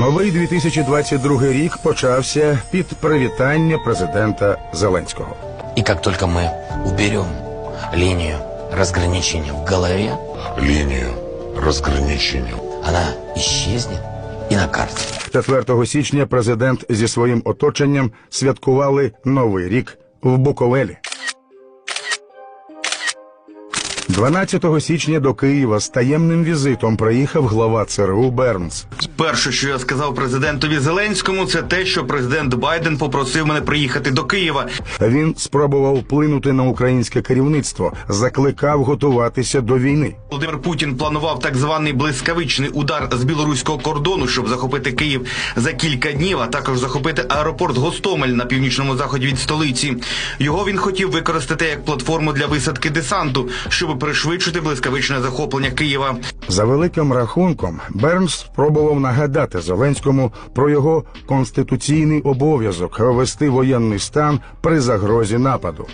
Новий 2022 рік почався під привітання президента Зеленського. И как только мы уберем линию разграничения в голове, линию разграничения. она исчезнет и на карте. 4 січня президент зі своїм оточенням святкували Новий рік в Буковелі. 12 січня до Києва з таємним візитом приїхав глава ЦРУ Бернс. Перше, що я сказав президентові Зеленському, це те, що президент Байден попросив мене приїхати до Києва. Він спробував вплинути на українське керівництво, закликав готуватися до війни. Володимир Путін планував так званий блискавичний удар з білоруського кордону, щоб захопити Київ за кілька днів, а також захопити аеропорт Гостомель на північному заході від столиці. Його він хотів використати як платформу для висадки десанту, щоб пришвидшити блискавичне захоплення Києва. За великим рахунком, Бернс спробував нагадати Зеленському про його конституційний обов'язок ввести воєнний стан при загрозі нападу.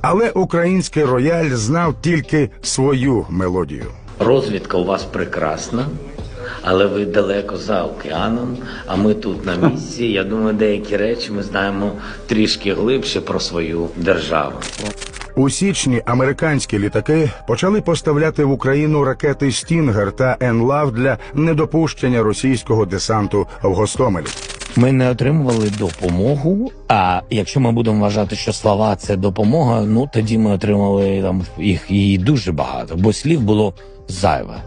Але український рояль знав тільки свою мелодію. Розвідка у вас прекрасна, але ви далеко за океаном, а ми тут на місці. Я думаю, деякі речі ми знаємо трішки глибше про свою державу. У січні американські літаки почали поставляти в Україну ракети Стінгер та Енлав для недопущення російського десанту в Гостомелі. Ми не отримували допомогу. А якщо ми будемо вважати, що слова це допомога, ну тоді ми отримали там їх і дуже багато, бо слів було зайве.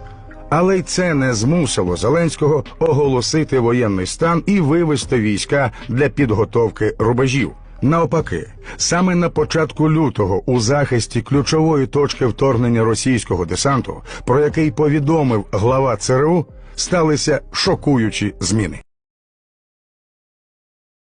Але й це не змусило Зеленського оголосити воєнний стан і вивести війська для підготовки рубежів. Навпаки, саме на початку лютого у захисті ключової точки вторгнення російського десанту, про який повідомив глава ЦРУ, сталися шокуючі зміни.